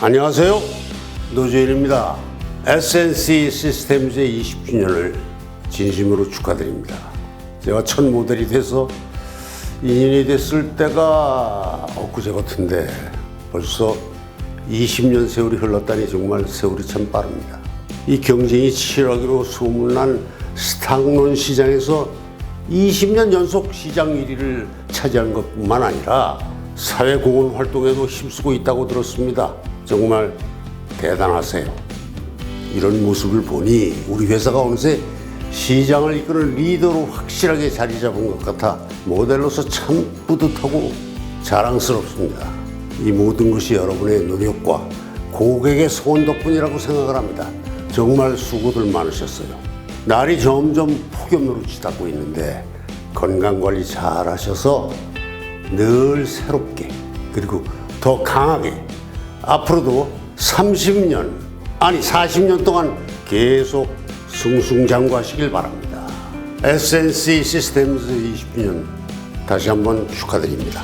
안녕하세요. 노주현입니다. SNC 시스템즈의 20주년을 진심으로 축하드립니다. 제가 첫 모델이 돼서 2년이 됐을 때가 엊그제 같은데 벌써 20년 세월이 흘렀다니 정말 세월이 참 빠릅니다. 이 경쟁이 치열하기로 소문난 스탁론 시장에서 20년 연속 시장 1위를 차지한 것뿐만 아니라 사회공헌 활동에도 힘쓰고 있다고 들었습니다. 정말 대단하세요. 이런 모습을 보니 우리 회사가 어느새 시장을 이끄는 리더로 확실하게 자리 잡은 것 같아 모델로서 참 뿌듯하고 자랑스럽습니다. 이 모든 것이 여러분의 노력과 고객의 소원 덕분이라고 생각을 합니다. 정말 수고들 많으셨어요. 날이 점점 폭염으로 치닫고 있는데 건강 관리 잘 하셔서 늘 새롭게 그리고 더 강하게 앞으로도 30년 아니 40년 동안 계속 승승장구하시길 바랍니다. SNC 시스템즈 20주년 다시 한번 축하드립니다.